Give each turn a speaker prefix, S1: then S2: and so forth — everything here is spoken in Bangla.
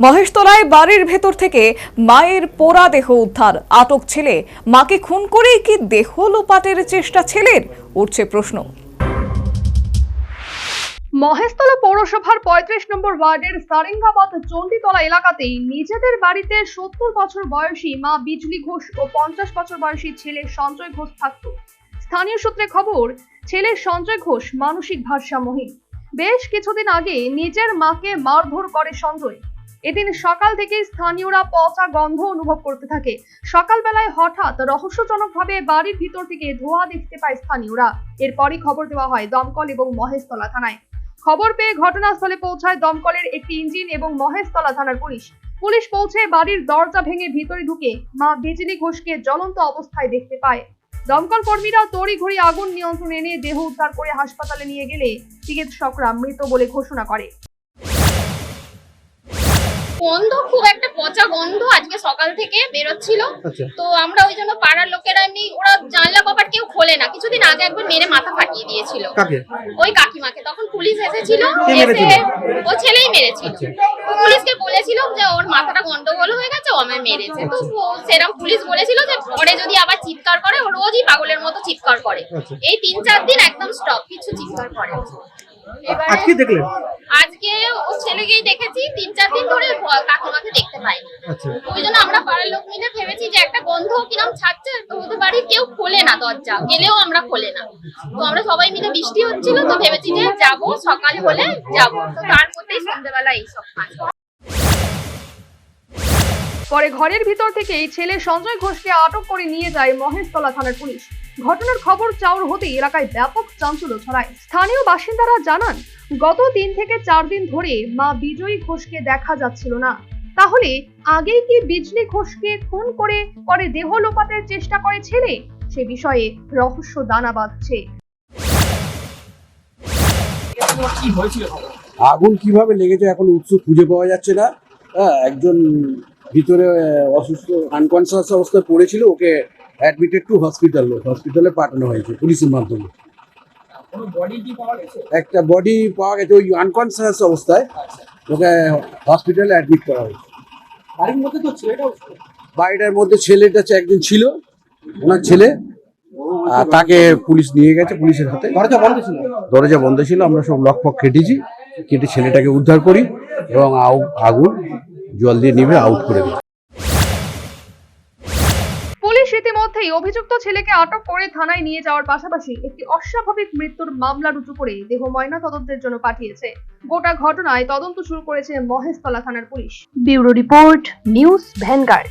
S1: মহেশতলায় বাড়ির ভেতর থেকে মায়ের পোড়া দেহ উদ্ধার। আটক ছেলে। মাকে খুন করেই কি দেহ লোপাটের চেষ্টা ছেলের? উঠছে প্রশ্ন।
S2: মহেশতলা পৌরসভার পঁয়ত্রিশ নম্বর ওয়ার্ডের সারেঙ্গাবাদ চণ্ডীতলা এলাকাতেই নিজেদের বাড়িতে সত্তর বছর বয়সী মা বিজলি ঘোষ ও পঞ্চাশ বছর বয়সী ছেলে সঞ্জয় ঘোষ থাকত। স্থানীয় সূত্রে খবর, ছেলে সঞ্জয় ঘোষ মানসিক ভারসাম্যহীন। বেশ কিছুদিন আগে নিজের মাকে মারধর করে সঞ্জয়। এদিন সকাল থেকে স্থানীয়রা পচা গন্ধ অনুভব করতে থাকে। সকালবেলায় হঠাৎ রহস্যজনকভাবে বাড়ির ভিতর থেকে ধোঁয়া দেখতে পায় স্থানীয়রা। এরপরই খবর দেওয়া হয় দমকল এবং মহেশতলা থানায়। খবর পেয়ে ঘটনাস্থলে পৌঁছায় দমকলের একটি ইঞ্জিন এবং মহেশতলা থানার পুলিশ। পুলিশ পৌঁছে বাড়ির দরজা ভেঙে ভিতরে ঢুকে মা বিজলি ঘোষকে জ্বলন্ত অবস্থায় দেখতে পায়। দমকল কর্মীরা তড়িঘড়ি আগুন নিয়ন্ত্রণে এনে দেহ উদ্ধার করে হাসপাতালে নিয়ে গেলে চিকিৎসকরা মৃত বলে ঘোষণা করে।
S3: গন্ধ খুব একটা পচা গন্ধ আজকে সকাল থেকে বেরোচ্ছিল।
S4: আচ্ছা।
S3: তো আমরা ওই জন্য পাড়ার লোকেরা এমনি ওরা জানলা কপাট কেউ খোলে না। কিছুদিন আগে একবার মেরে মাথা ফাটিয়ে দিয়েছিল। ওই কাকিমাকে। তখন পুলিশ এসেছিল এসে ও ছেলেই মেরেছিল।
S4: আচ্ছা।
S3: পুলিশকে বলেছিল যে ওর মাথাটা গন্ডগোল হয়ে গেছে ও আমায় মেরেছে। তো ও সেরকম পুলিশ বলেছিল যে পরে যদি আবার চিৎকার করে ও রোজই পাগলের মতো চিৎকার করে।
S4: আচ্ছা।
S3: এই তিন চার দিন একদম স্টপ কিছু চিৎকার করে
S4: আজকে দেখলেন?
S3: আজকে ছেলেকেই দেখেছি তিন চার দিন ধরে কাকিমাকে দেখতে পাইনি।
S4: আচ্ছা।
S3: ওই জন্য আমরা পাড়ার লোক মিলে ভেবেছি যে একটা গন্ধ কিরম ছাড়ছে তো ওদের বাড়ির কেউ খোলে না দরজা গেলেও আমরা খোলে না। তো আমরা সবাই মিলে বৃষ্টি হচ্ছিল তো ভেবেছি যে যাব সকাল হলে যাব। তো তার মধ্যেই সন্ধ্যেবেলা এইসব কাজ।
S2: পরে ঘরের ভিতর থেকেই ছেলে সঞ্জয় ঘোষকে আটক করে নিয়ে যায় মহেশতলা থানার পুলিশ। ঘটনার খবর চাউর হতেই এলাকায় ব্যাপক চাঞ্চল্য ছড়ায়। স্থানীয় বাসিন্দারা জানান, গত তিন থেকে চার দিন ধরে মা বিজয়ী ঘোষকে দেখা যাচ্ছিল না। তাহলে আগেই কি বিজলি ঘোষকে খুন করে পরে দেহ লোপাতের চেষ্টা করে ছেলে? সে বিষয়ে রহস্য দানা বাঁধছে।
S5: আগুন কীভাবে লেগেছে এখন উৎস খুঁজে পাওয়া যাচ্ছে না। হ্যাঁ একজন ভিতরে অসুস্থ আনকনসিয়াস অবস্থায় পড়েছিল, ওকে অ্যাডমিটেড টু হসপিটাল হসপিটালে পাঠানো হয়েছে পুলিশের মাধ্যমে। একটা বডি পাওয়া গেছে ওই আনকনসিয়াস অবস্থায় ওকে হসপিটালে অ্যাডমিট করা হয়েছে। বাড়িটার মধ্যে ছেলেটা একজন ছিল ওনার ছেলে আর তাকে পুলিশ নিয়ে গেছে পুলিশের হাতে।
S4: দরজা বন্ধ ছিল?
S5: দরজা বন্ধ ছিল আমরা সব লক ফক কেটেছি কেটে ছেলেটাকে উদ্ধার করি এবং আগুন জল দিয়ে নিভে আউট করে দিই।
S2: পুলিশ ইতিমধ্যেই অভিযুক্ত ছেলেকে আটক করে থানায় নিয়ে যাওয়ার পাশাপাশি একটি অস্বাভাবিক মৃত্যুর মামলা রুজু করে দেহ ময়না তদন্তের জন্য পাঠিয়েছে। গোটা ঘটনায় তদন্ত শুরু করেছে মহেশতলা থানার police. Bureau report, news Vanguard.